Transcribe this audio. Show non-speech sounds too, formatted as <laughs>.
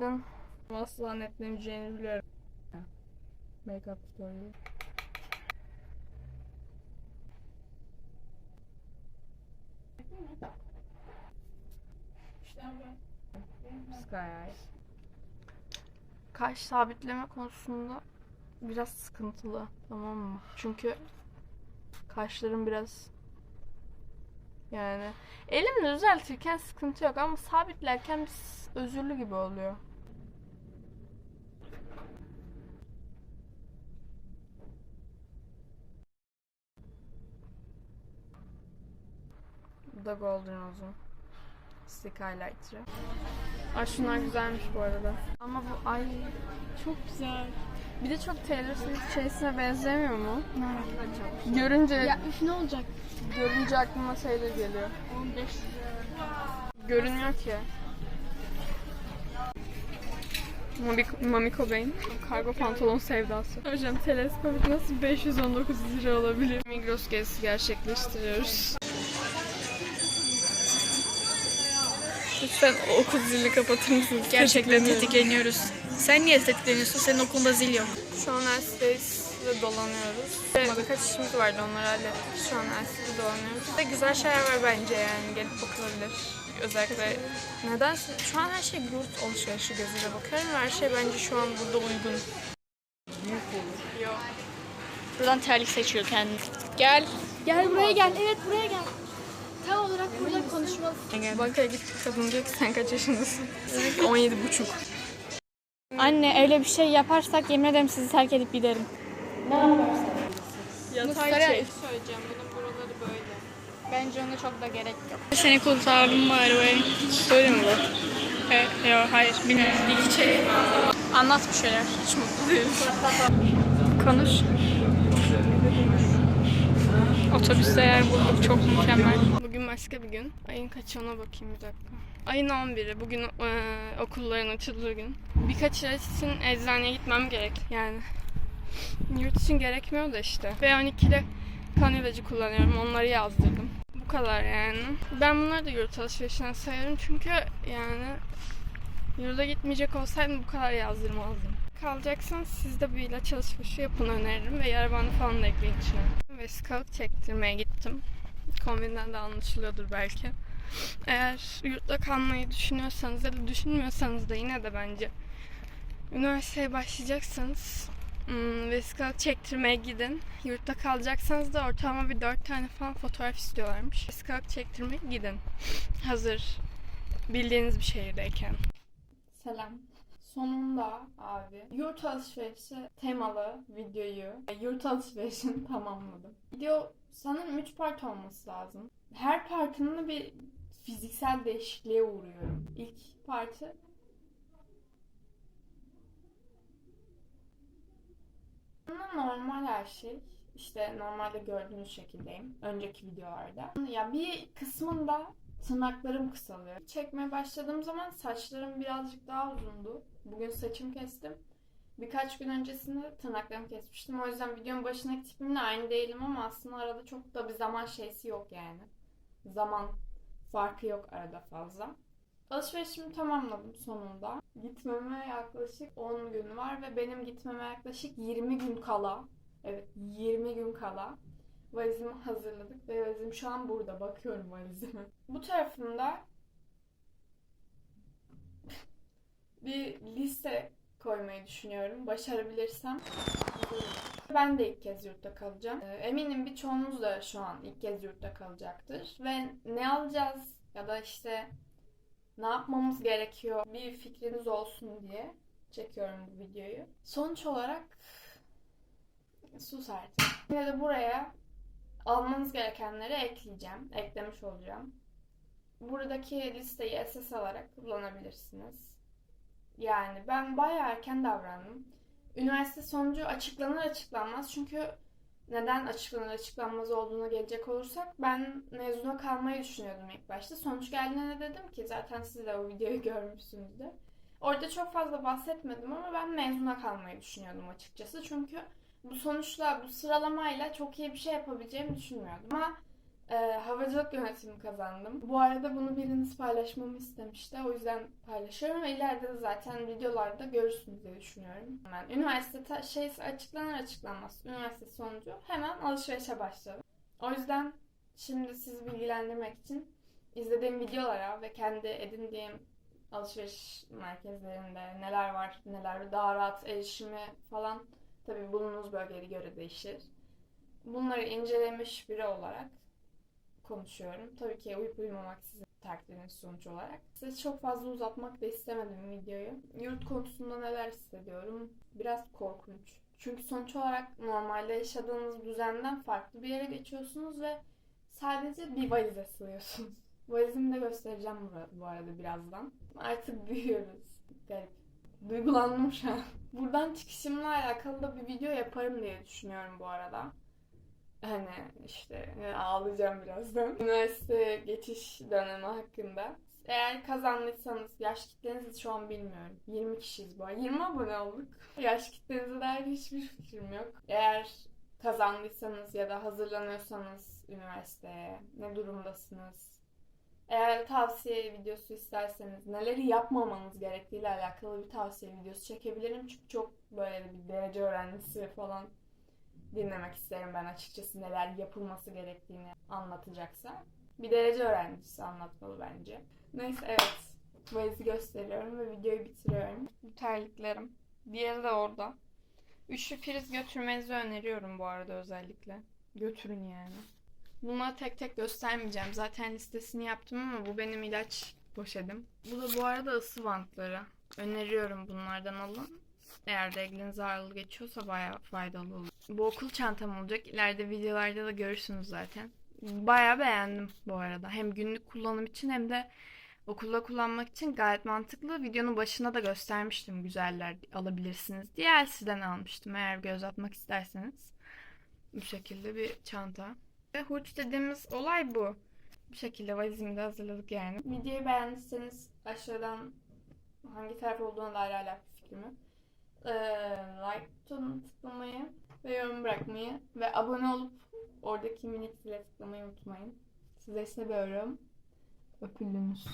yapsaydın asla netlemeyeceğini biliyorum. Make-up tutorial. Sky. Kaş sabitleme konusunda biraz sıkıntılı tamam mı? Çünkü kaşlarım biraz yani elimle düzeltirken sıkıntı yok ama sabitlerken özürlü gibi oluyor. Bu da Golden Rose'un stick highlighter'ı. Ay şunlar güzelmiş bu arada. Ama bu ay çok güzel. Bir de çok Taylor Swift şeysine benzemiyor mu? Görünce Ya üf ne olacak? görünce aklıma Taylor geliyor. 15 Görünmüyor ki. Mami, Mami Cobain. Kargo pantolon sevdası. Hocam teleskop nasıl 519 lira olabilir? Migros gezisi gerçekleştiriyoruz. Lütfen okul zilini kapatır mısınız? Gerçekten tetikleniyoruz. Sen niye tetikleniyorsun? Senin okulda zil yok. Şu an Elspace'de dolanıyoruz. Ve birkaç işimiz vardı onları hallettik. Şu an Elspace'de dolanıyoruz. Ve güzel şeyler var bence yani gelip bakılabilir. Özellikle nedense şu an her şey yurt alışverişi gözüyle bakıyorum her şey bence şu an burada uygun. Yok. Buradan terlik seçiyor kendini. Gel. Gel buraya gel. Evet buraya gel. Tam olarak burada konuşmalısın. Bankaya gittik kadın diyor ki sen kaç yaşındasın? Dedim ki 17 buçuk. Anne öyle bir şey yaparsak yemin ederim sizi terk edip giderim. Yatay Mustara- çek. söyleyeceğim bunun buraları böyle. Bence ona çok da gerek yok. Seni kurtardım way. Böyle mi bu? E, yok hayır bilmiyorum. İlk çek. Anlat bir şeyler. Hiç mutlu değilim. Konuş. Otobüste yer bulduk çok mükemmel. Bugün başka bir gün. Ayın kaçı ona bakayım bir dakika. Ayın 11'i. Bugün eee, okulların açıldığı gün. Birkaç ilaç için eczaneye gitmem gerek. Yani yurt için gerekmiyor da işte. B12'de kan ilacı kullanıyorum. Onları yazdırdım. Bu kadar yani. Ben bunları da yurt alışverişinden sayarım çünkü yani yurda gitmeyecek olsaydım bu kadar yazdırmazdım. Kalacaksanız siz de bir ilaç alışverişi yapın öneririm ve yara falan da ekleyin içine. Vesikalık çektirmeye gittim. Kombinden de anlaşılıyordur belki. Eğer yurtta kalmayı düşünüyorsanız ya da düşünmüyorsanız da yine de bence üniversiteye başlayacaksanız hmm, vesikalık çektirmeye gidin. Yurtta kalacaksanız da ortalama bir dört tane falan fotoğraf istiyorlarmış. Vesikalık çektirmeye gidin. Hazır bildiğiniz bir şehirdeyken. Selam. Sonunda abi yurt alışverişi temalı videoyu yurt alışverişini <laughs> tamamladım. Video sanırım 3 part olması lazım. Her partında bir fiziksel değişikliğe uğruyorum. İlk partı normal her şey. İşte normalde gördüğünüz şekildeyim. Önceki videolarda. Ya bir kısmında tırnaklarım kısalıyor. Çekmeye başladığım zaman saçlarım birazcık daha uzundu. Bugün saçımı kestim. Birkaç gün öncesinde tırnaklarımı kesmiştim. O yüzden videonun başındaki tipimle aynı değilim ama aslında arada çok da bir zaman şeysi yok yani. Zaman farkı yok arada fazla. Alışverişimi tamamladım sonunda. Gitmeme yaklaşık 10 gün var ve benim gitmeme yaklaşık 20 gün kala, evet 20 gün kala valizimi hazırladık ve valizim şu an burada. Bakıyorum valizime. Bu tarafında bir liste koymayı düşünüyorum. Başarabilirsem. Ben de ilk kez yurtta kalacağım. Ee, Eminim birçoğunuz da şu an ilk kez yurtta kalacaktır. Ve ne alacağız ya da işte ne yapmamız gerekiyor bir fikriniz olsun diye çekiyorum bu videoyu. Sonuç olarak sus artık. Yine de buraya almanız gerekenleri ekleyeceğim. Eklemiş olacağım. Buradaki listeyi SS alarak kullanabilirsiniz. Yani ben bayağı erken davrandım. Üniversite sonucu açıklanır açıklanmaz. Çünkü neden açıklanır açıklanmaz olduğuna gelecek olursak ben mezuna kalmayı düşünüyordum ilk başta. Sonuç geldiğinde dedim ki zaten siz de o videoyu <laughs> görmüşsünüzdür. Orada çok fazla bahsetmedim ama ben mezuna kalmayı düşünüyordum açıkçası. Çünkü bu sonuçla, bu sıralamayla çok iyi bir şey yapabileceğimi düşünmüyordum. Ama Ee, havacılık yönetimi kazandım. Bu arada bunu biriniz paylaşmamı istemişti. O yüzden paylaşıyorum ve ileride de zaten videolarda görürsünüz diye düşünüyorum. Ben üniversite şeysi açıklanır açıklanmaz. Üniversite sonucu hemen alışverişe başladım. O yüzden şimdi sizi bilgilendirmek için izlediğim videolara ve kendi edindiğim alışveriş merkezlerinde neler var, neler daha rahat erişimi falan tabii bulunduğunuz bölgeye göre değişir. Bunları incelemiş biri olarak konuşuyorum. Tabii ki uyup uyumamak sizin takdiriniz sonuç olarak. Size çok fazla uzatmak da istemedim videoyu. Yurt konusunda neler hissediyorum? Biraz korkunç. Çünkü sonuç olarak normalde yaşadığınız düzenden farklı bir yere geçiyorsunuz ve sadece bir valize sığıyorsunuz. <laughs> Valizimi de göstereceğim bu arada birazdan. Artık büyüyoruz. Garip. Duygulandım şu an. <laughs> Buradan çıkışımla alakalı da bir video yaparım diye düşünüyorum bu arada. Hani işte e, ağlayacağım birazdan. <laughs> Üniversite geçiş dönemi hakkında. Eğer kazandıysanız yaş kitlenizi şu an bilmiyorum. 20 kişiyiz bu ay. 20 abone olduk. <laughs> Yaş kitlenize dair hiçbir fikrim yok. Eğer kazandıysanız ya da hazırlanıyorsanız üniversiteye ne durumdasınız? Eğer tavsiye videosu isterseniz neleri yapmamanız gerektiğiyle alakalı bir tavsiye videosu çekebilirim. Çünkü çok böyle bir derece öğrencisi falan dinlemek isterim ben açıkçası neler yapılması gerektiğini anlatacaksa. Bir derece öğrencisi anlatmalı bence. Neyse evet. Valizi gösteriyorum ve videoyu bitiriyorum. Bu terliklerim. Diğeri de orada. Üçlü priz götürmenizi öneriyorum bu arada özellikle. Götürün yani. Bunları tek tek göstermeyeceğim. Zaten listesini yaptım ama bu benim ilaç poşetim. Bu da bu arada ısı bantları. Öneriyorum bunlardan alın. Eğer de eliniz geçiyorsa bayağı faydalı olur. Bu okul çantam olacak. İleride videolarda da görürsünüz zaten. Bayağı beğendim bu arada. Hem günlük kullanım için hem de okulda kullanmak için gayet mantıklı. Videonun başına da göstermiştim güzeller alabilirsiniz diye. Elsiden almıştım eğer göz atmak isterseniz. Bu şekilde bir çanta. Ve hurç dediğimiz olay bu. Bu şekilde valizimi hazırladık yani. Videoyu beğendiyseniz aşağıdan hangi taraf olduğuna dair hala bir fikrim yok. Ee, like butonuna tıklamayı ve yorum bırakmayı ve abone olup oradaki minik zile tıklamayı unutmayın. Size seviyorum. Öpüldünüz.